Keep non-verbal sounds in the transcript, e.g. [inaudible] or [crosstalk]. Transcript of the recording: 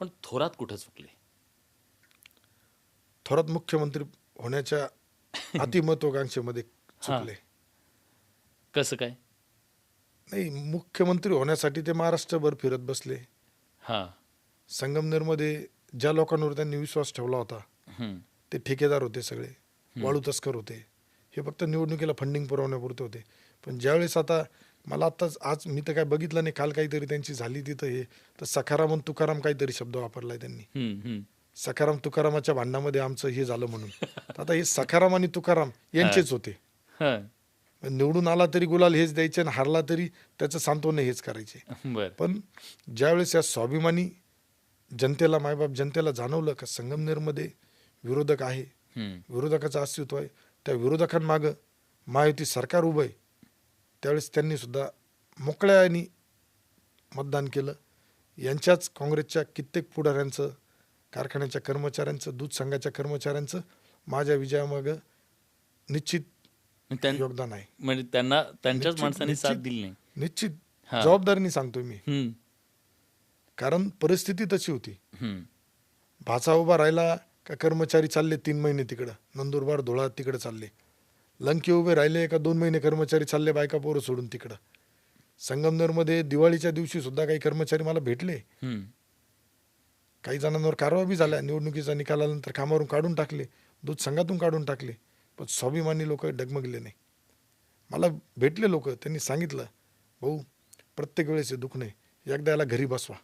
पण थोरात कुठं चुकले? थोरात मुख्यमंत्री होण्याच्या [laughs] अतिमहत्वाकांक्षेमध्ये चुकले. कसं काय? नाही मुख्यमंत्री होण्यासाठी ते महाराष्ट्रभर फिरत बसले. हां. संगमनेरमध्ये ज्या लोकांवर त्यांनी विश्वास ठेवला होता. ते ठेकेदार होते सगळे वाळू तस्कर होते. हे फक्त निवडणुकीला फंडिंग पुरवण्यापुरते होते. पण ज्यावेळेस आता मला आत्ताच आज मी तर काय बघितलं नाही काल काहीतरी त्यांची झाली तिथं हे. तर सखाराम आणि तुकाराम काहीतरी शब्द वापरलाय त्यांनी. हम्म. सखाराम तुकारामाच्या भांडणामध्ये आमचं हे झालं म्हणून. तर आता हे सखाराम आणि तुकाराम यांचेच होते. निवडून आला तरी गुलाल हेच द्यायचे आणि हारला तरी त्याचं सांत्वन हेच करायचे. बर. पण ज्यावेळेस या स्वाभिमानी जनतेला मायबाप जनतेला जाणवलं का संगमनेरमध्ये विरोधक आहे हम्म. विरोधकाचं अस्तित्व आहे त्या विरोधकांमागं महायुती सरकार उभं आहे त्यावेळेस त्यांनी सुद्धा मोकळ्याने मतदान केलं यांच्याच काँग्रेसच्या कित्येक पुढाऱ्यांचं कारखान्याच्या कर्मचाऱ्यांचं दूध संघाच्या कर्मचाऱ्यांचं माझ्या विजयामागं निश्चित योगदान आहे म्हणजे त्यांना त्यांच्याच माणसाने साथ. दिली नाही निश्चित. जबाबदारीने सांगतोय मी. कारण परिस्थिती तशी होती. भाचा उभा राहिला का कर्मचारी चालले तीन महिने तिकडं नंदुरबार धुळा तिकडं चालले लंके उभे राहिले का दोन महिने कर्मचारी चालले बायका पोरं सोडून तिकडं. संगमनेरमध्ये दिवाळीच्या दिवशी सुद्धा काही कर्मचारी मला भेटले. काही जणांवर कारवाई बी झाल्या. निवडणुकीचा निकाल आल्यानंतर कामावरून काढून टाकले दूध संघातून काढून टाकले पण स्वाभिमानी लोक डगमगले नाही. मला भेटले लोक त्यांनी सांगितलं भाऊ प्रत्येक वेळेस दुःख नाही एकदा याला घरी बसवा.